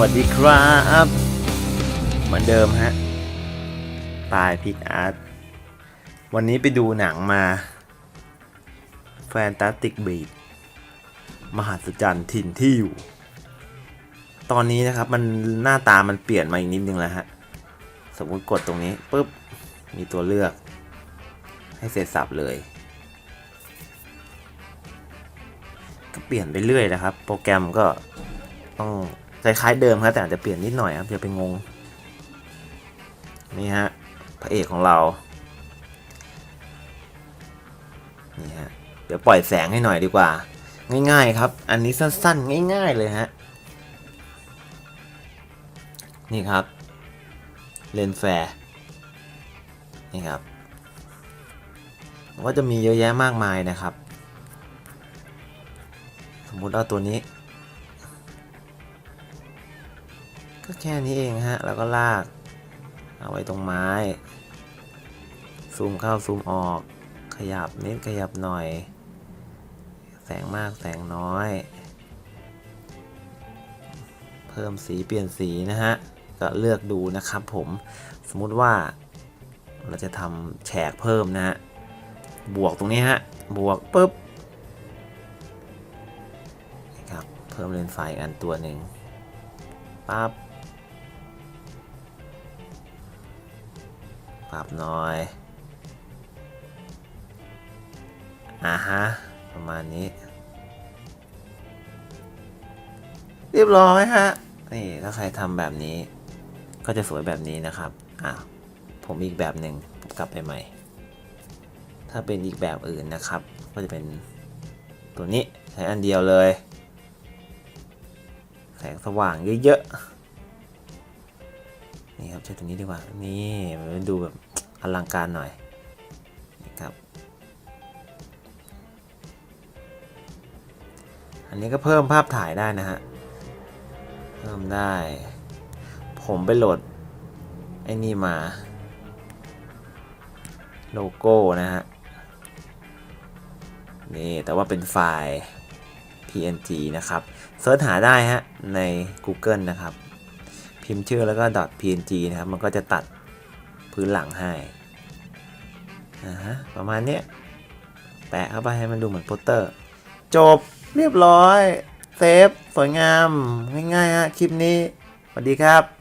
วัสดีครับ เหมือนเดิมฮะ ตายพิกอาร์ตวันนี้ไปดูหนังมา Fantastic Beat มหัศจรรย์ถิ่นที่อยู่ ตอนนี้นะครับมันหน้าตามันเปลี่ยนมาอีกนิดนึงแล้วฮะ สมมติกดตรงนี้ปุ๊บ มีตัวเลือก ให้เสร็จสับเลยก็เปลี่ยนไปเรื่อยนะครับ โปรแกรมก็ต้อง คล้ายๆเดิมครับแต่อาจจะเปลี่ยนนิดหน่อยครับจะไปงง นี่ฮะพระเอกของเรา นี่ฮะเดี๋ยวปล่อยแสงให้หน่อยดีกว่า ง่ายๆครับ อันนี้สั้นๆ ง่าย ๆเลยฮะ นี่ครับ เลนแฟร์นี่ครับก็จะมีเยอะแยะมากมายนะครับ สมมุติเอาตัวนี้ ก็แค่นี้เองฮะ แล้วก็ลาก เอาไว้ตรงไม้ ซูมเข้าซูมออก ขยับนิดขยับหน่อย แสงมากแสงน้อย เพิ่มสีเปลี่ยนสีนะฮะ ก็เลือกดูนะครับผมสมมุติว่าเราจะทำแฉกเพิ่มนะฮะ บวกตรงนี้ฮะ บวกปุ๊บครับ เพิ่มเลนส์ไฟอีกอันตัวหนึ่งปั๊บ ปรับหน่อย อ่าฮะ ประมาณนี้ เรียบร้อยฮะ นี่ถ้าใครทำแบบนี้ ก็จะสวยแบบนี้นะครับ อะ ผมอีกแบบหนึ่งกลับไปใหม่ ถ้าเป็นอีกแบบอื่นนะครับ ก็จะเป็นตัวนี้ใช้อันเดียวเลย แสงสว่างเยอะๆ นี่ครับใช้ตัวนี้ดีกว่า นี่มันดูแบบอลังการหน่อยนี่ครับ อันนี้ก็เพิ่มภาพถ่ายได้นะฮะ เพิ่มได้ ผมไปโหลด ไอ้นี่มา โลโก้นะฮะ นี่ แต่ว่าเป็นไฟล์ png นะครับ เสิร์ชหาได้ฮะ ใน Google นะครับ พิมพ์ชื่อแล้วก็ .png นะครับ มันก็จะตัดพื้นหลังให้นะฮะประมาณนี้แปะเข้าไปให้มันดูเหมือนโปสเตอร์ จบเรียบร้อย เซฟ สวยงาม ง่ายๆฮะคลิปนี้สวัสดีครับ